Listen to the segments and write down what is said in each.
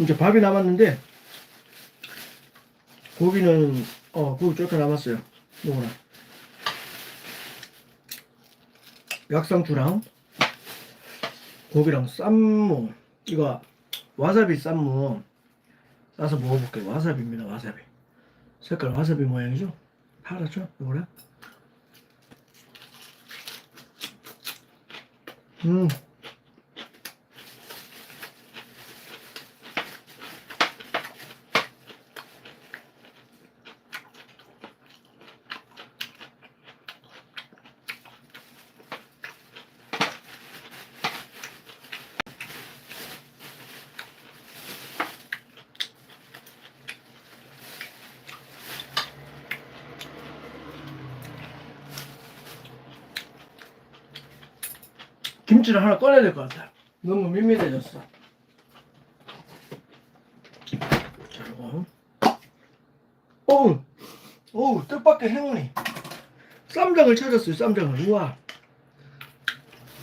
이제 밥이 남았는데 고기는 어 고기 조금 남았어요. 요거나 약상추랑 고기랑 쌈무 이거 와사비 쌈무 싸서 먹어볼게요. 와사비입니다. 와사비 색깔 와사비 모양이죠? 파랗죠? 요거랑 음 김치를 하나 꺼내야 될 것 같아. 너무 밋밋해졌어. 자, 이거. 어우, 어우, 뜻밖의 행운이. 쌈장을 찾았어요, 쌈장을. 우와.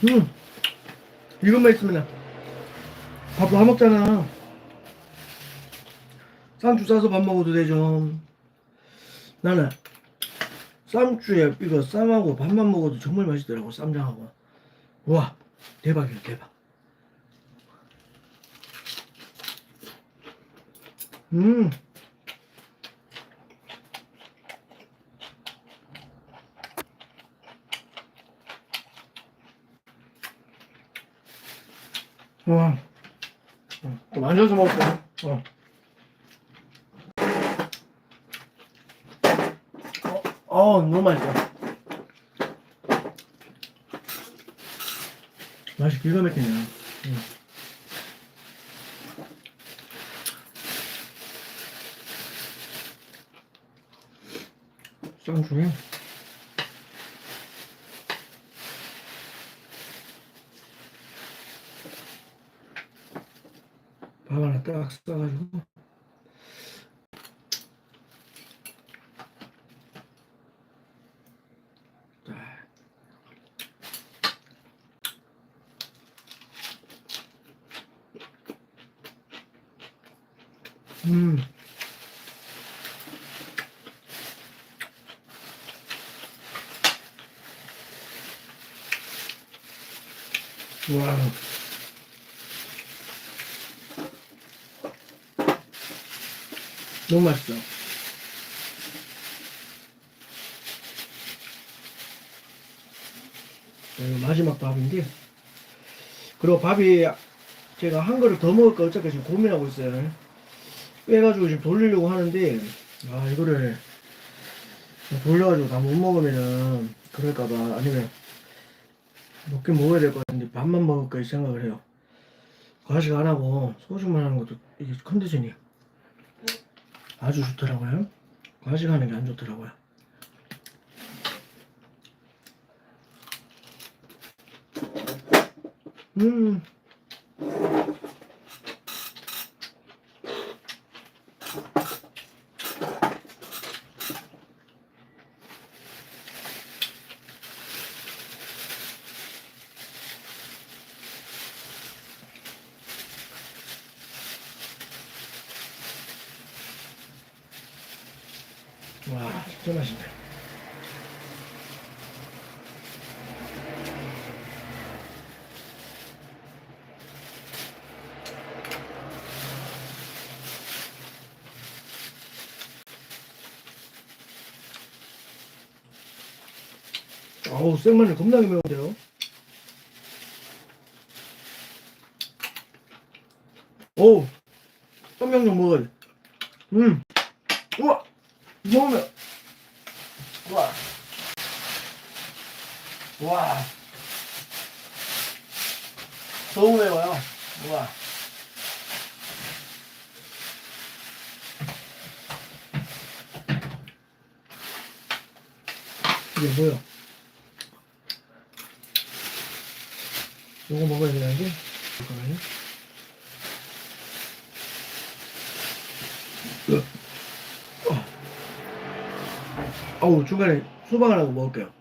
음, 이것만 있으면 밥다 먹잖아. 쌈주 싸서 밥 먹어도 되죠. 나는 쌈주에 이거 쌈하고 밥만 먹어도 정말 맛있더라고, 쌈장하고. 우와 대박이야 대박 음 와, 어, 좀 앉아서 먹을게. 어. 어, 어, 너무 맛있어. 맛이 기가 막히네. 음. 쌍 중에 밥 하나 딱 싸가지고 음. 와. 너무 맛있어. 자, 이거 마지막 밥인데. 그리고 밥이 제가 한 그릇 더 먹을까 어쩔까 지금 고민하고 있어요. 빼가지고 지금 돌리려고 하는데 아 이거를 돌려가지고 다 못 먹으면은 그럴까봐 아니면 먹긴 먹어야 될 것 같은데 밥만 먹을까 이 생각을 해요. 과식 안 하고 소주만 하는 것도 이게 컨디션이 아주 좋더라고요. 과식 하는 게 안 좋더라고요. 음 와, 진짜 맛있네. 어우, 생마늘 겁나게 매운데요? 어우, 쌈장좀 먹어야 돼. 음! 먹으면 와. 와. 너무 매워요. 와. 이게 뭐야? 이거 먹어야 되는 게? 잠깐만요. 어우 중간에 수박 하나 먹을게요.